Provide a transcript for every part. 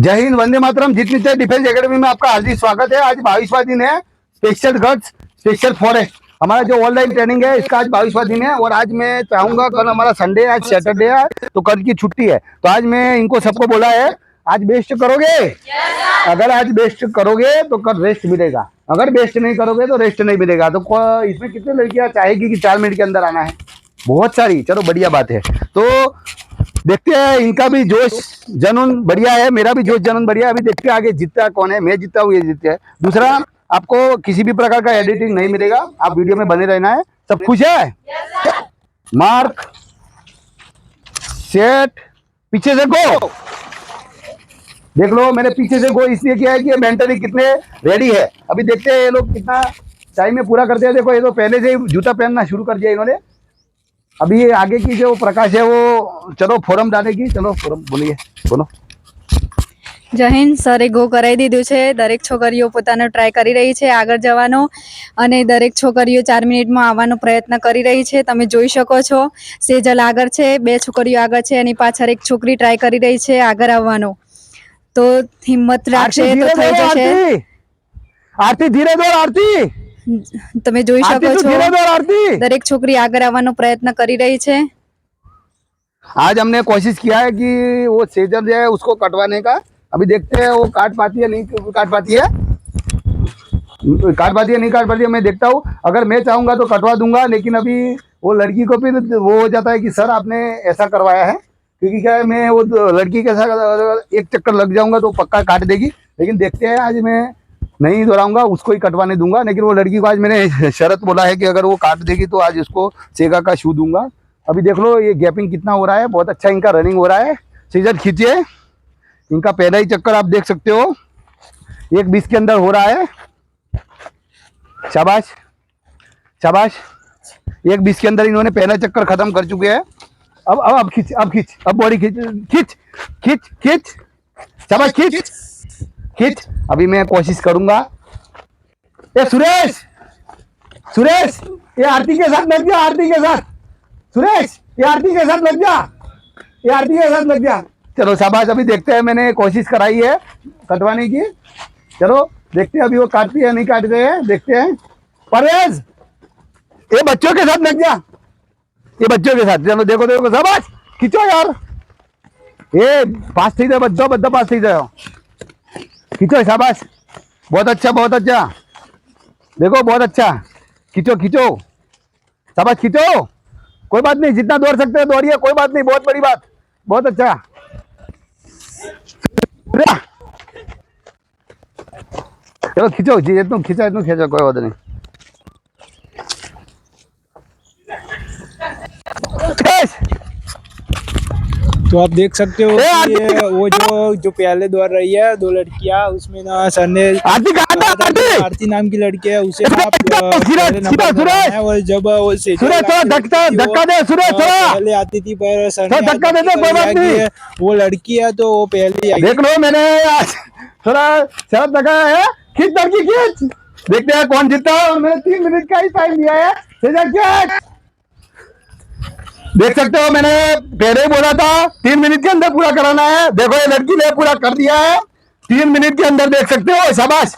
जय हिंद, वंदे मातरम। जीत निश्चय defence academy में आपका हार्दिक स्वागत है। आज बाईसवा दिन है स्पेशल गट्स स्पेशल फॉरेस्ट हमारा जो ऑनलाइन ट्रेनिंग है, इसका आज बाईसवा दिन है और आज मैं चाहूँगा, कल हमारा संडे आज सैटरडे है तो कल की छुट्टी है। तो आज मैं इनको सबको बोला है, आज बेस्ट करोगे? अगर आज बेस्ट करोगे तो कल रेस्ट मिलेगा। अगर बेस्ट नहीं करोगे तो रेस्ट नहीं मिलेगा। तो इसमें कितनी लड़कियाँ चाहेगी कि चार मिनट के अंदर आना है? बहुत सारी। चलो, बढ़िया बात है। तो देखते हैं, इनका भी जोश जनून बढ़िया है, मेरा भी जोश जनून बढ़िया है। अभी देखते हैं आगे जीतता कौन है, मैं जीतता हूँ, ये जीतते हैं। दूसरा, आपको किसी भी प्रकार का एडिटिंग नहीं मिलेगा, आप वीडियो में बने रहना है, सब खुश है? मार्क, सेट, पीछे से गो देख लो, मैंने पीछे से गो इसलिए किया है कि मेंटली कितने रेडी है। अभी देखते हैं ये लोग कितना टाइम में पूरा करते हैं देखो, ये तो पहले से ही जूता पहनना शुरू कर दिया इन्होंने। अभी ये आगे की जो प्रकाश है वो चलो फोरम डालेगी चलो फोरम बोलिए बोलो જય હિન્દ સરે ગો કરાવી દીધું છે દરેક છોકરીઓ પોતાનો ટ્રાય કરી રહી છે આગળ જવાનો અને દરેક છોકરીઓ ચાર મિનિટમાં આવવાનો પ્રયત્ન કરી રહી છે તમે જોઈ શકો છો સેજલ આગળ છે બે છોકરીઓ આગળ છે એની પાછળ એક છોકરી ટ્રાય કરી રહી છે આગળ આવવાનો તો હિંમત રાખશે आरती તો धीरे થઈ दौड़ જશે आरती आरती धीरे दौड़ आरती તમે જોઈ आरती શકો तू धीरे છો दौड़ आरती દરેક છોકરી આગળ આવવાનો પ્રયત્ન કરી રહી છે आज हमने कोशिश किया है कि वो सेजल जो है उसको कटवाने का अभी देखते हैं वो काट पाती है नहीं काट पाती है काट पाती है नहीं काट पाती है मैं देखता हूँ अगर मैं चाहूंगा तो कटवा दूंगा लेकिन अभी वो लड़की को फिर वो हो जाता है कि सर आपने ऐसा करवाया है क्योंकि क्या है मैं वो तो लड़की के साथ अगर एक चक्कर लग जाऊंगा तो पक्का काट देगी लेकिन देखते हैं आज मैं नहीं दोहराऊँगा, उसको ही कटवाने दूँगा, लेकिन वो लड़की को आज मैंने शरत बोला है कि अगर वो काट देगी तो आज उसको सेगा का शू दूँगा। अभी देख लो, ये गैपिंग कितना हो रहा है, बहुत अच्छा इनका रनिंग हो रहा है। सीजर खींचिए। इनका पहला ही चक्कर आप देख सकते हो। एक बीस के अंदर हो रहा है। शाबाश। शाबाश। एक बीस के अंदर इन्होंने पहला चक्कर खत्म कर चुके हैं। अब अब अब खींच अब खींच, अब बॉडी खींच खींच खींच खींच। शाबाश, खींच। खींच अभी मैं कोशिश करूँगा। ए, सुरेश! सुरेश! ये आरती के साथ लग जा, आरती के साथ। सुरेश! ये आरती के साथ लग जा। ये आरती के साथ लग जा। चलो, शाबाश, अभी देखते हैं, मैंने कोशिश कराई है कटवाने की। चलो, देखते हैं अभी वो काटती है नहीं काटते हैं, देखते हैं। परवेज ये बच्चों के साथ लग गया ये बच्चों के साथ। चलो, देखो देखो, शाबाश! खींचो यार। ये पास थी जाओ, बच्चों बच्चों पास थी जाओ। खींचो शाबाश। बहुत अच्छा बहुत अच्छा। देखो, बहुत अच्छा। खींचो खींचो। शाबाश, खींचो। कोई बात नहीं, जितना दौड़ सकते हैं, दौड़िए। कोई बात नहीं, बहुत बड़ी बात। बहुत अच्छा। चलो, खींचो, जी इतना खींचा इतना खींचा, कोई बात नहीं। तो आप देख सकते हो वो जो जो प्याले द्वार रही है दो लड़कियाँ उसमें ना सर ने आरती नाम की लड़की है उसे आप और जब पहले आती थी पर सर वो लड़की है तो वो पहले देख लो मैंने थोड़ा शर्त है खींच लड़की खींच। देखते हैं कौन जीता है मैंने तीन मिनट का ही टाइम दिया है। देख सकते हो मैंने पहले ही बोला था तीन मिनट के अंदर पूरा कराना है। देखो ये लड़की ने पूरा कर दिया है। तीन मिनट के अंदर देख सकते हो शाबाश।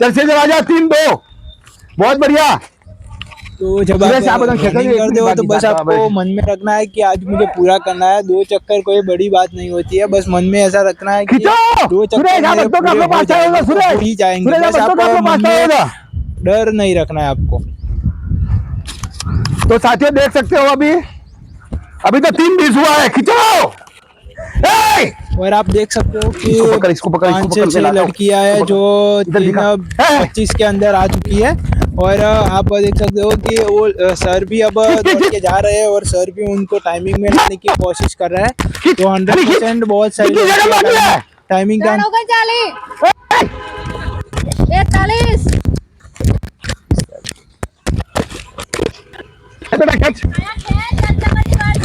चल से राजा तीन दो। बहुत बढ़िया। तो जब आप करते हो तो बस आपको मन में रखना है कि आज मुझे पूरा करना है। दो चक्कर कोई बड़ी बात नहीं होती है बस मन में ऐसा रखना है कि दो चक्कर हो जाएँगे, तो हो जाएँगे। बस आपको डर नहीं रखना है आपको। तो साथियों देख सकते हो अभी अभी तो तीन बीस हुआ है खिंचाओ और आप देख सकते हो कि इसको पकड़, इसको पकड़, इसको लड़कियाँ है जो पच्चीस के अंदर आ चुकी है। और आप देख सकते हो कि वो सर भी अब के जा रहे हैं और सर भी उनको टाइमिंग में लाने की कोशिश कर रहा तो है। तो हंड्रेड परसेंट बहुत सारी टाइमिंग का चालीस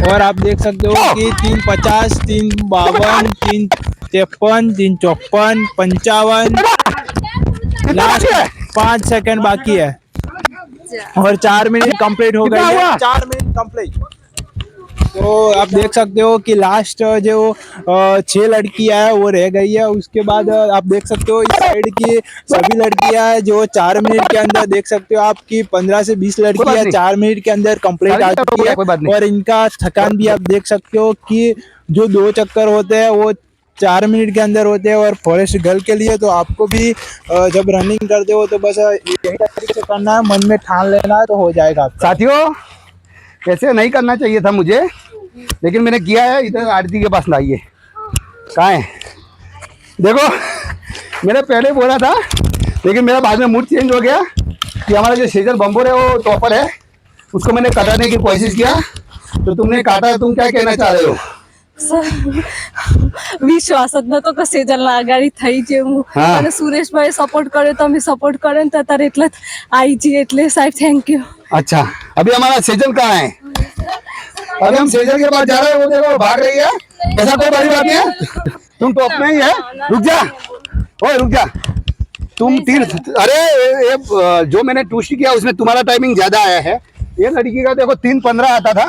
और आप देख सकते हो कि तीन पचास तीन बावन तीन तिरपन तीन चौपन पंचावन। लास्ट पाँच सेकंड बाकी है। और चार मिनट कंप्लीट हो गए। चार मिनट कंप्लीट। तो आप देख सकते हो कि लास्ट जो छह लड़कियाँ है वो रह गई है। उसके बाद आप देख सकते हो इस साइड की सभी लड़कियाँ है जो चार मिनट के अंदर देख सकते हो आपकी पंद्रह से बीस लड़कियाँ चार मिनट के अंदर कंप्लीट आ चुकी है। और इनका थकान भी आप देख सकते हो कि जो दो चक्कर होते हैं वो चार मिनट के अंदर होते हैं। और फॉरेस्ट गर्ल के लिए तो आपको भी जब रनिंग करते हो तो बस यही तरीके से करना है मन में ठान लेना है तो हो जाएगा साथियों ऐसे नहीं करना चाहिए था मुझे लेकिन मैंने किया है इधर आरती के पास लाइए कहाँ है देखो मैंने पहले बोला था लेकिन मेरा बाद में मूड चेंज हो गया कि हमारा जो शेजल बम्बोर है वो टॉपर है उसको मैंने काटने की कोशिश किया तो तुमने काटा तुम क्या कहना चाह रहे हो વિશ્વાસ જ નતો કે સેજલના આગાડી થઈ જેવું હા. અને સુરેશભાઈ સપોર્ટ કર્યો તમે સપોર્ટ કર્યો ને તો તારે એટલે જ આવી જી એટલે સાહેબ થેન્ક યુ अच्छा अभी हमारा सेजल कहाँ है अभी हम सेजल के पास जा रहे हैं वो देखो भाग रही है ऐसा कोई बड़ी बात नहीं है तुम टॉप में ही है रुक जा ओए रुक जा तुम तीन अरे ये, ये अ, जो मैंने ट्यूशन किया उसमें तुम्हारा टाइमिंग ज्यादा आया है ये लड़की का देखो तीन पंद्रह आता था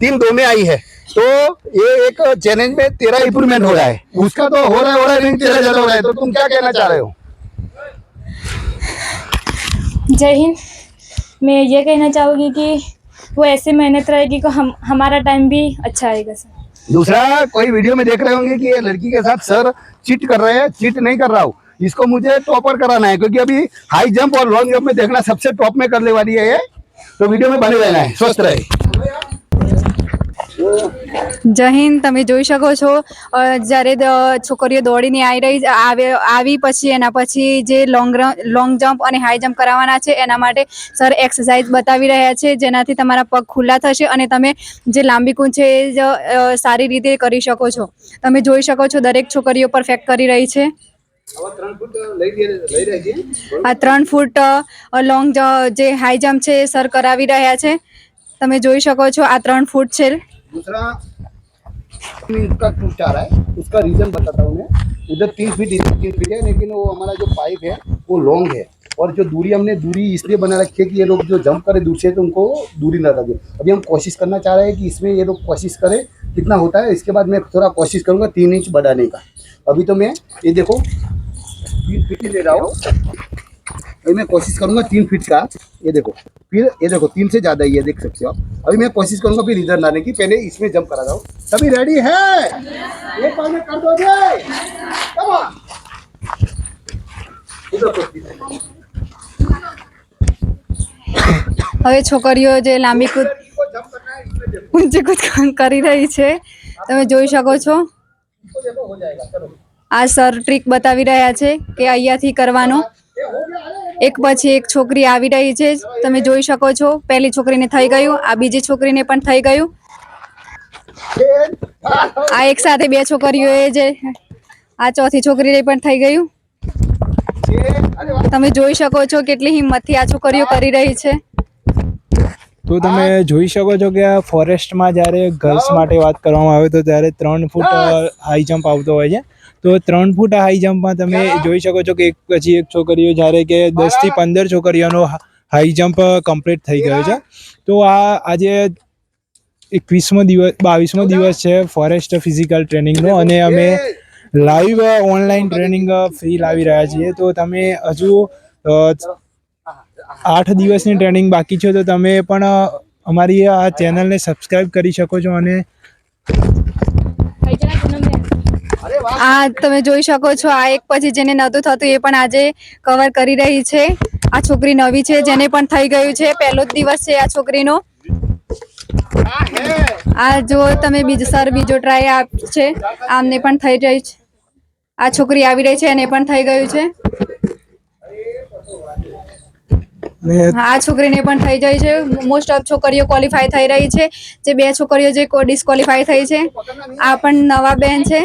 तीन दो में आई है तो ये एक चैलेंज में तेरा इंप्रूवमेंट हो रहा है। उसका तो हो रहा है हो रहा है नहीं तेरा ज़्यादा हो रहा है तो तुम क्या कहना चाह रहे हो? जय हिंद। मैं ये कहना चाहूँगी कि वो ऐसे मेहनत रहेगी कि हम हमारा टाइम भी अच्छा आएगा सर दूसरा कोई वीडियो में देख रहे होंगे कि ये लड़की के साथ सर चीट कर रहे हैं चीट नहीं कर रहा हूँ। इसको मुझे टॉपर कराना है क्योंकि अभी हाई जंप और लॉन्ग जंप में देखना सबसे टॉप में करने वाली है ये। तो वीडियो में बने रहना है स्वस्थ रहे। જય હિન્દ તમે જોઈ શકો છો. જ્યારે છોકરીઓ દોડીને આવી રહી આવે આવી પછી એના પછી જે લોંગ લોંગ જમ્પ અને હાઈ જમ્પ કરાવવાના છે એના માટે સર એક્સરસાઇઝ બતાવી રહ્યા છે જેનાથી તમારા પગ ખુલ્લા થશે અને તમે જે લાંબી કૂદ છે એ જ સારી રીતે કરી શકો છો. તમે જોઈ શકો છો દરેક છોકરીઓ પરફેક્ટ કરી રહી છે. આ ત્રણ ફૂટ લોંગ જે હાઈ જમ્પ છે એ સર કરાવી રહ્યા છે. તમે જોઈ શકો છો આ ત્રણ ફૂટ છે. दूसरा इसका टूट जा रहा है, उसका रीजन बताता हूँ मैं। उधर तीन फीट इधर तीन फीट है, लेकिन वो हमारा जो पाइप है, वो लॉन्ग है। और जो दूरी हमने दूरी इसलिए बना रखी है कि ये लोग जो जंप करें दूर से तो उनको दूरी ना लगे। अभी हम कोशिश करना चाह रहे हैं कि इसमें ये लोग कोशिश करें, कितना होता है। इसके बाद मैं थोड़ा कोशिश करूँगा तीन इंच बढ़ाने का। अभी तो मैं, ये देखो, तीन फीट ले रहा हूँ। अभी मैं कोशिश करूंगा तीन फीट का ये देखो फिर ये देखो तीन से ज्यादा ही है देख सकते हो आप अभी मैं कोशिश करूंगा फिर इधर लाने की पहले इसमें जंप करा जाओ सभी रेडी है एक बार में कर दो जय Come on. इधर कोशिश હવે છોકરીઓ જે લાંબી કૂદ को जंप करना है इसमें देखो ઊંચી કૂદ કરી રહી છે તમે જોઈ શકો છો इसको देखो हो जाएगा चलो આ સર ટ્રીક બતાવી રહ્યા છે કે અહીંયાથી કરવાનો ये हो गया अरे એક પછી એક છોકરી આવી રહી છે. તમે જોઈ શકો છો, પહેલી છોકરીને થઈ ગયું, આ બીજી છોકરીને પણ થઈ ગયું. આ એક સાથે બે છોકરીઓએ જે, આ ચોથી છોકરીને પણ થઈ ગયું. તમે જોઈ શકો છો કેટલી હિંમતથી આ છોકરીઓ કરી રહી છે. તો તમે જોઈ શકો છો કે આ ફોરેસ્ટમાં જ્યારે ગર્લ્સ માટે વાત કરવામાં આવે તો ત્યારે ત્રણ ફૂટ હાઈ જમ્પ આવતો હોય છે. તો ત્રણ ફૂટ હાઈ જમ્પમાં તમે જોઈ શકો છો કે એક પછી એક છોકરીઓ જ્યારે કે દસથી પંદર છોકરીઓનો હાઈ જમ્પ કમ્પ્લીટ થઈ ગયો છે. તો આ આજે એકવીસમો દિવસ બાવીસમો દિવસ છે ફોરેસ્ટ ફિઝિકલ ટ્રેનિંગનો અને અમે લાઈવ ઓનલાઈન ટ્રેનિંગ ફ્રી લાવી રહ્યા છીએ. તો તમે હજુ આઠ દિવસની ટ્રેનિંગ બાકી છે, તો તમે પણ અમારી આ ચેનલને સબસ્ક્રાઇબ કરી શકો છો અને આ તમે જોઈ શકો છો, આ એક પછી જેને નહોતું થતું એ પણ આજે કવર કરી રહી છે. આ છોકરી નવી છે, જેને પણ થઈ ગયું છે, પહેલો જ દિવસ છે આ છોકરીનો. આ જો તમે બીજો, સર, બીજો ટ્રાય આપ છે, આમને પણ થઈ રહી છે. આ છોકરી આવી રહી છે, એને પણ થઈ ગયું છે. ને આ છોકરીને પણ થઈ જાય છે. મોસ્ટ ઓફ છોકરીઓ ક્વોલિફાય થઈ રહી છે. જે બે છોકરીઓ જે ડિસ્કોલિફાય થઈ છે આ પણ નવા બેન છે.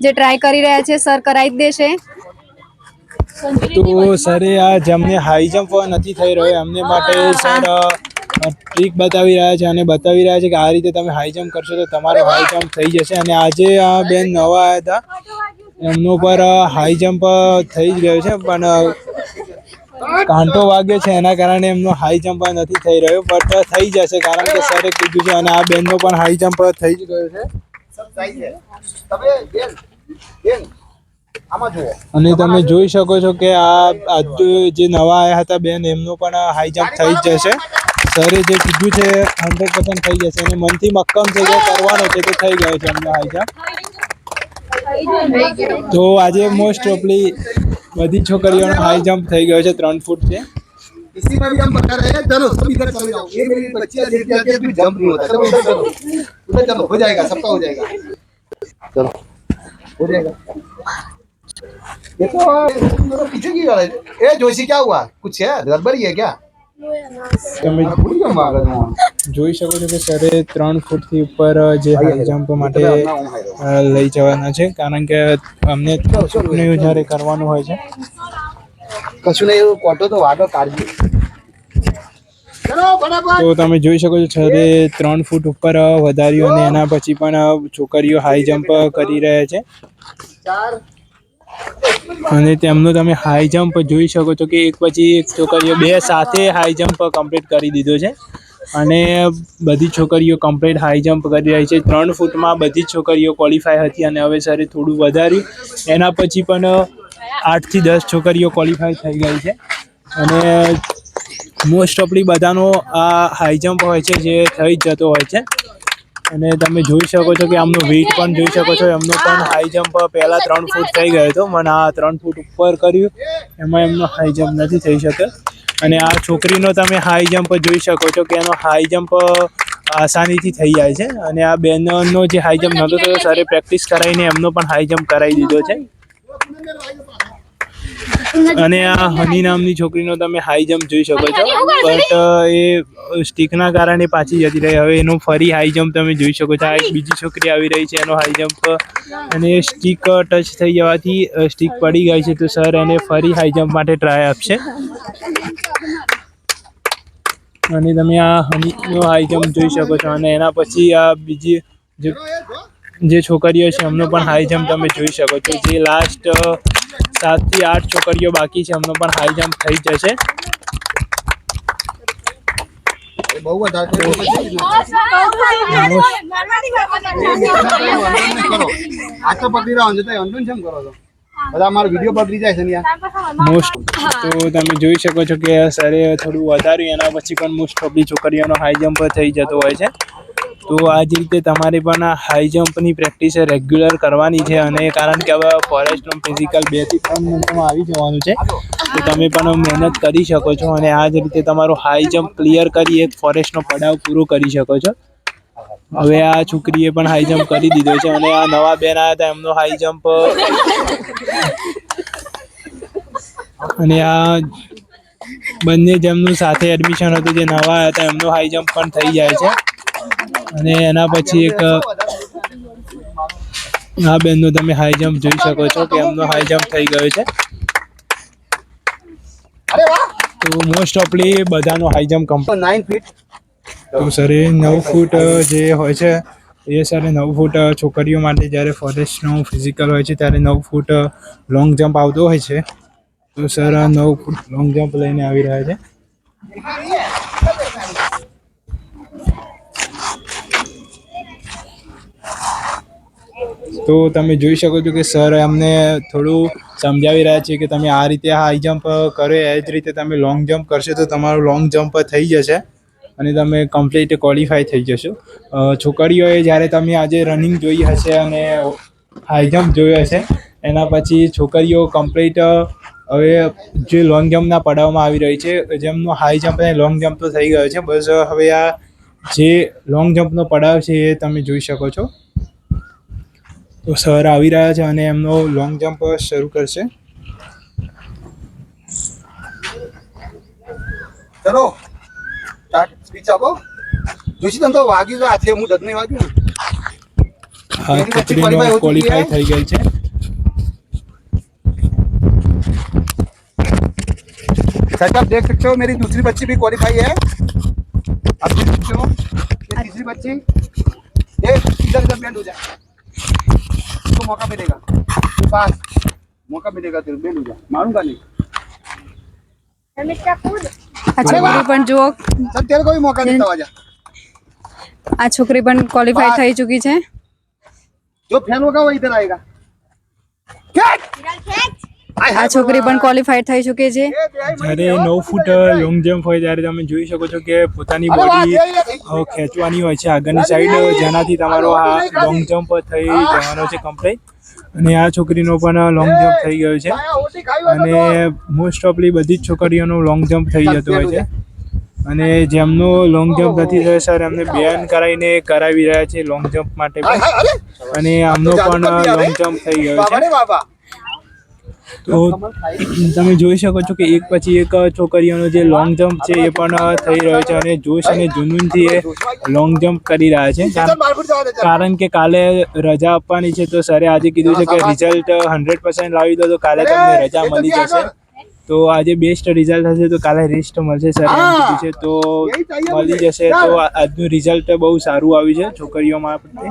જે ટ્રાય કરી રહ્યા છે સર કરાવી જ દેશે. તો સરે આ જેમને હાઈ જમ્પ નથી થઈ રહ્યો એમને માટે સર ટ્રીક બતાવી રહ્યા છે અને બતાવી રહ્યા છે કે આ રીતે તમે હાઈ જમ્પ કરશો તો તમારો હાઈ જમ્પ થઈ જશે. અને આજે આ બેન નવા આવ્યા હતા. એમનો પર હાઈ જમ્પ થઈ જ ગયો છે. પણ કાંટો વાગ્યો છે, એના કારણે એમનો હાઈ જમ્પ નથી થઈ રહ્યો બટ થઈ જશે કારણ કે સરે કીધું છે અને આ બેનનો પણ હાઈ જમ્પ થઈ જ ગયો છે. અને તમે જોઈ શકો છો કે આ આજુ જે નવા આવ્યા હતા બેન, એમનો પણ હાઈ જમ્પ થઈ જ જશે. સરે જે કીધું છે હંડ્રેડ પર્સન્ટ થઈ જશે અને મનથી મક્કમ છે જે કરવાનો છે તે થઈ ગયો છે એમનો હાઈ જમ્પ તો આજે મોસ્ટ ઓફલી બધી છોકરીઓનો હાઈ જમ્પ થઈ ગયો છે ત્રણ ફૂટ છે इसी में भी हम बता रहे हैं चलो सब इधर चले जाओ ये मेरी बच्ची है देखती आती है फिर जंप नहीं होता चलो उधर चलो उधर चलो हो जाएगा सबका हो जाएगा चलो हो जाएगा ये तो मेरा पीछे की गाड़ी है। ए जोशी क्या हुआ कुछ है गड़बड़ी है क्या તમે જોઈ શકો છો કે સરે ત્રણ ફૂટથી ઉપર જે હાઈ જમ્પ માટે લઈ જવાના છે. કારણ કે અમને જ્યારે કરવાનું હોય છે. કશું નહીં એવું કોટો તો વાટો કાઢી તો તમે જોઈ શકો છો છરે ત્રણ ફૂટ ઉપર વધાર્યું અને એના પછી પણ છોકરીઓ હાઈ જમ્પ કરી રહ્યા છે. ચાર. અને તેમનો તમે હાઈ જમ્પ જોઈ શકો છો કે એક પછી એક છોકરીઓ બે સાથે હાઈ જમ્પ કમ્પ્લીટ કરી દીધો છે. અને બધી છોકરીઓ કમ્પ્લીટ હાઈ જમ્પ કરી રહી છે. ત્રણ ફૂટમાં બધી જ છોકરીઓ ક્વોલિફાય હતી અને હવે સરે થોડું વધાર્યું. એના પછી પણ આઠથી દસ છોકરીઓ ક્વોલિફાય થઈ ગઈ છે. અને મોસ્ટ ઓફલી બધાનો આ હાઈ જમ્પ હોય છે જે થઈ જતો હોય છે. અને તમે જોઈ શકો છો કે આમનું વેઇટ પણ જોઈ શકો છો. એમનો પણ હાઈ જમ્પ પહેલાં ત્રણ ફૂટ થઈ ગયો હતો મને આ ત્રણ ફૂટ ઉપર કર્યું. એમાં એમનો હાઈ જમ્પ નથી થઈ શક્યો. અને આ છોકરીનો તમે હાઈ જમ્પ જોઈ શકો છો કે એનો હાઈ જમ્પ આસાનીથી થઈ જાય છે. અને આ બેનનો જે હાઈ જમ્પ નહોતો થયો સરે પ્રેક્ટિસ કરાવીને એમનો પણ હાઈ જમ્પ કરાવી દીધો છે. અને આ હની નામની છોકરીનો તમે હાઈ જમ્પ જોઈ શકો છો. બટ એ સ્ટીકના કારણે પાછી જતી રહી. હવે એનો ફરી હાઈ જમ્પ તમે જોઈ શકો છો. આ એક બીજી છોકરી આવી રહી છે એનો હાઈ જમ્પ અને સ્ટીક ટચ થઈ જવાથી સ્ટીક પડી ગઈ છે. તો સર એને ફરી હાઈ જમ્પ માટે ટ્રાય આપશે. અને તમે આ હનીનો હાઈ જમ્પ જોઈ શકો છો. અને એના પછી આ બીજી જે છોકરીઓ છે એમનો પણ હાઈ જમ્પ તમે જોઈ શકો છો. જે લાસ્ટ સાતથી આઠ છોકરીઓ બાકી છે. એમનો પણ હાઈ જમ્પ થઈ જશે બહુ મોસ્ટ તો તમે જોઈ શકો છો કે સરે થોડું વધાર્યું. એના પછી પણ મોસ્ટ ઓફલી છોકરીઓનો હાઈ જમ્પ થઈ જતો હોય છે. તો આ જ રીતે તમારે પણ હાઈ જમ્પની પ્રેક્ટિસ રેગ્યુલર કરવાની છે અને કારણ કે હવે ફોરેસ્ટનું ફિઝિકલ બેથી ત્રણ મિનિટમાં આવી જવાનું છે. તો તમે પણ મહેનત કરી શકો છો અને આ જ રીતે તમારો હાઈ જમ્પ ક્લિયર કરી એક ફોરેસ્ટનો પડાવ પૂરો કરી શકો છો. હવે આ છોકરીએ પણ હાઈ જમ્પ કરી દીધો છે અને આ નવા બેન આવ્યા હતા એમનો હાઈ જમ્પ અને આ બંને જેમનું સાથે એડમિશન હતું જે નવા હતા એમનો હાઈ જમ્પ પણ થઈ જાય છે. અને એના પછી એક આ બેનનો તમે હાઈ જમ્પ જોઈ શકો છો કે એમનો હાઈ જમ્પ થઈ ગયો છે. અરે વાહ! તો મોસ્ટ ઓફલી બધાનો high jump complete nine feet તો સર એ નવ ફૂટ જે હોય છે એ સર નવ ફૂટ છોકરીઓ માટે જ્યારે ફોરેસ્ટનું ફિઝિકલ હોય છે ત્યારે નવ ફૂટ લોંગ જમ્પ આવતો હોય છે. તો સર નવ ફૂટ લોંગ જમ્પ લઈને આવી રહ્યા છે. તો તમે જોઈ શકો છો કે સર અમને થોડું સમજાવી રહ્યા છે કે તમે આ રીતે હાઈ જમ્પ કરો, એ જ રીતે તમે લોંગ જમ્પ કરશો તો તમારું લોંગ જમ્પ થઈ જશે અને તમે કમ્પ્લીટ ક્વોલિફાય થઈ જશો. છોકરીઓએ જ્યારે તમે આજે રનિંગ જોઈ હશે અને હાઈ જમ્પ જોયો હશે, એના પછી છોકરીઓ કમ્પ્લીટ, હવે જે લોંગ જમ્પના પડાવમાં આવી રહી છે, જેમનો હાઈ જમ્પ અને લોંગ જમ્પ તો થઈ ગયો છે, બસ હવે આ જે લોંગ જમ્પનો પડાવ છે એ તમે જોઈ શકો છો. તો સર આવી રહ્યા છે અને એમનો લોંગ જમ્પ શરૂ કરશે ચલો સ્ટાર્ટ સ્પીચ આપો જોશી તને તો વાગ્યું તો હાથે હું જત નહીં વાગ્યું ને આ मेरी बच्ची છોકરીનો qualify हो चुकी ક્વોલિફાય है। થઈ ગઈ છે सच आप देख सकते हो मेरी दूसरी बच्ची भी क्वालिफाई है आप देख सकते हो ये तीसरी बच्ची ये इधर इधर बेंड हो जा तो मौका मिलेगा तेरे पास मौका मिलेगा तेरे बेंड हो जा मारूंगा नहीं આ છોકરી પણ જુઓ चल तेरे को भी मौका देता हूँ आजा આ છોકરી પણ ક્વોલિફાઈ થઈ ચૂકી છે जो फैन होगा वो इधर आएगा આ છોકરી પણ ક્વોલિફાઈ થઈ ચૂકી છે. જ્યારે નવ ફૂટ લોંગ જમ્પ હોય ત્યારે તમે જોઈ શકો છો કે પોતાની બોડી ખેંચવાની હોય છે. આગળની સાઈડ જેનાથી તમારો આ લોંગ જમ્પ થઈ જવાનો છે કમ્પ્લીટ અને આ છોકરીનો પણ લોંગ જમ્પ થઈ ગયો છે. અને મોસ્ટ ઓફલી બધી જ છોકરીઓનો લોંગ જમ્પ થઈ જતો હોય છે. અને જેમનો લોંગ જમ્પ નથી થયો સર એમને બેન કરાવીને કરાવી રહ્યા છે લોંગ જમ્પ માટે પણ. અને આમનો પણ લોંગ જમ્પ થઈ ગયો છે. બાબા. તો તમે જોઈ શકો છો કે એક પછી એક છોકરીઓનો જે લોંગ જમ્પ છે એ પણ થઈ રહ્યો છે અને જોશ અને જુનૂનથી એ લોંગ જમ્પ કરી રહ્યા છે. કારણ- કે કાલે રજા આપવાની છે તો સરે આજે કીધું છે કે રિઝલ્ટ હંડ્રેડ પર્સન્ટ લાવી દો તો કાલે તમને રજા મળી જશે. તો આજે બેસ્ટ રિઝલ્ટ હશે તો કાલે રેસ્ટ મળશે સર કીધું છે તો મળી જશે તો આજનું રિઝલ્ટ બહુ સારું આવ્યું છે છોકરીઓમાં આપણે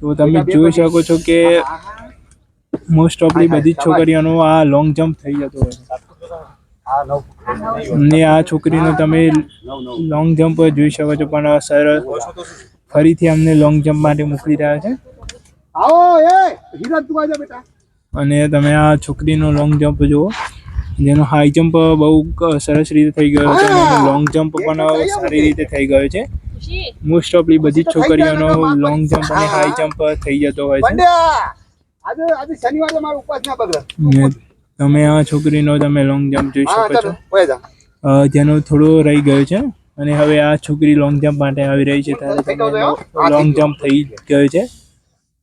તો તમે જોઈ શકો છો કે મોસ્ટ ઓફલી બધી જ છોકરીઓનો આ લોંગ જમ્પ થઈ જતો હોય છે. આ આ છોકરીનો તમે લોંગ જમ્પ જોઈ શકો છો પણ સર ફરીથી અમને લોંગ જમ્પ માટે મોકલી રહ્યા છે. અને તમે આ છોકરીનો લોંગ જમ્પ જુઓ. જેનો હાઈ જમ્પ બહુ સરસ રીતે થઈ ગયો છે લોંગ જમ્પ પણ સારી રીતે થઈ ગયો છે. મોસ્ટ ઓફલી બધી જ છોકરીઓનો લોંગ જમ્પ અને હાઈ જમ્પ થઈ જતો હોય છે. આજે આજે શનિવારે મારું ઉપવાસ ના બગડે ને તમે આ છોકરીનો તમે લોંગ જમ્પ જોઈ હા શકો છો ચાલો ઓય જા અ, જેનો થોડો રહી ગયો છે અને હવે આ છોકરી લોંગ જમ્પ માટે આવી રહી છે ત્યારે તમે લોંગ જમ્પ થઈ ગયો છે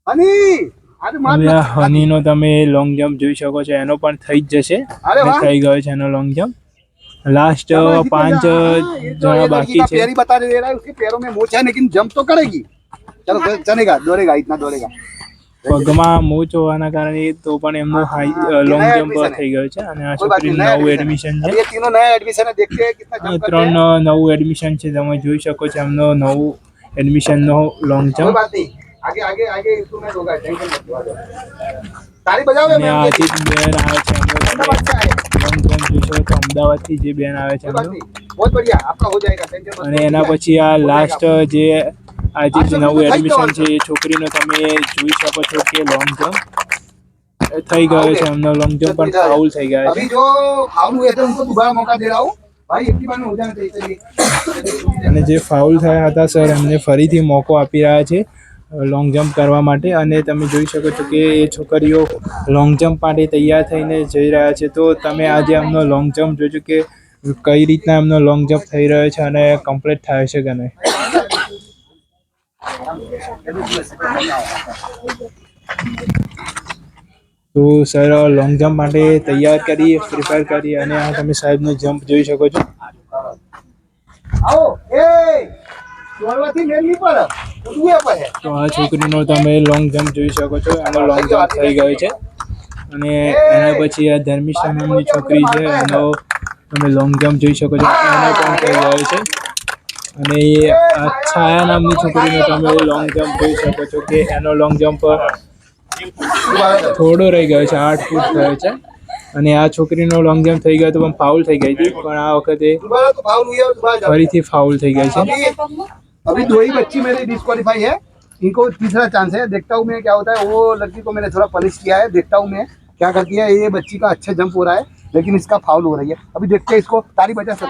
હની આજે માર હવે આ હનીનો તમે લોંગ જમ્પ જોઈ શકો છો એનો પણ થઈ જ જશે અરે અને વાહ. થઈ ગયો છે એનો લોંગ જમ્પ લાસ્ટ પાંચ જણા બાકી છે पैर ही बता दे रहा है उसके पैरों में मोच है लेकिन जंप तो करेगी चलो फिर चलेगा दौड़ेगा इतना दौड़ेगा પગમાં મોચ હોવાના કારણે તો પણ એમનો હાઈ લોંગ જમ્પ થઈ ગયો છે અને આ છોકરી નવું એડમિશન છે. ત્રણ નવું એડમિશન છે તમે જોઈ શકો છો એમનો નવું એડમિશનનો લોંગ જમ્પ બેન. આવે છે લોંગ જમ્પ જોઈ શકો તો અમદાવાદથી જે બેન આવે છે અને એના પછી આ લાસ્ટ જે આજે જે નવું એડમિશન છે. એ છોકરીનો તમે જોઈ શકો છો કે લોંગ જમ્પ થઈ ગયો છે એમનો લોંગ જમ્પ પણ ફાઉલ થઈ ગયા છે. અને જે ફાઉલ થયા હતા સર એમને ફરીથી મોકો આપી રહ્યા છે લોંગ જમ્પ કરવા માટે. અને તમે જોઈ શકો છો કે એ છોકરીઓ લોંગ જમ્પ માટે તૈયાર થઈને જઈ રહ્યા છે. તો તમે આજે એમનો લોંગ જમ્પ જોજો કે કઈ રીતના એમનો લોંગ જમ્પ થઈ રહ્યો છે અને કમ્પ્લીટ થાય છે કે નહીં. તો સર લોંગ જમ્પ માટે તૈયાર કરી પ્રિપેર કરી અને આ તમે સાહેબનો જમ્પ જોઈ શકો છો. તો આ છોકરીનો તમે લોંગ જમ્પ જોઈ શકો છો. એનો લોંગ જમ્પ થઈ ગયો છે. અને એના પછી આ ધર્મિષ્ઠા નામની છોકરી છે એનો તમે લોંગ જમ્પ જોઈ શકો છો. એનો પણ થઈ ગયો છે. અને એ આ છાયા નામની છોકરીનો તમે લોંગ જમ્પ જોઈ શકો છો કે એનો લોંગ જમ્પ થોડો રહી ગયો છે આઠ ફૂટ થયો છે અને આ છોકરીનો લોંગ જમ્પ થઈ ગયો તો પણ ફાઉલ થઈ ગઈ હતી પણ આ વખતે दोबारा तो फाउल हुई है दोबारा जाओ। ફરીથી ફાઉલ થઈ ગઈ છે अभी अभी दो ही बच्ची मेरी डिस्qualify है इनको तीसरा चांस है देखता हूँ मैं क्या होता है वो लड़की को मैंने थोड़ा पनिश किया है देखता हूँ मैं क्या करती है ये बच्ची का अच्छा जंप हो रहा है लेकिन इसका फाउल हो रही है अभी देखते हैं इसको ताली बजा सर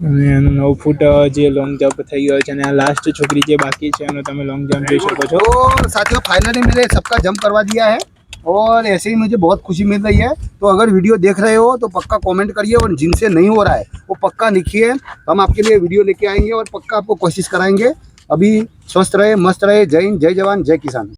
અને એનો નવ ફૂટ જે લોંગ જમ્પ થઈ ગયો છે અને આ લાસ્ટ છોકરી જે બાકી છે એનો તમે લોંગ જમ્પ જોઈ શકો છો तो साथियों फाइनली मैंने सबका जंप करवा दिया है और ऐसे ही मुझे बहुत खुशी मिल रही है तो अगर वीडियो देख रहे हो तो पक्का कमेंट करिए और जिनसे नहीं हो रहा है वो पक्का लिखिए हम आपके लिए वीडियो लेके आएंगे और पक्का आपको कोशिश कराएंगे अभी स्वस्थ रहे मस्त रहे जय हिंद जय जवान जय किसान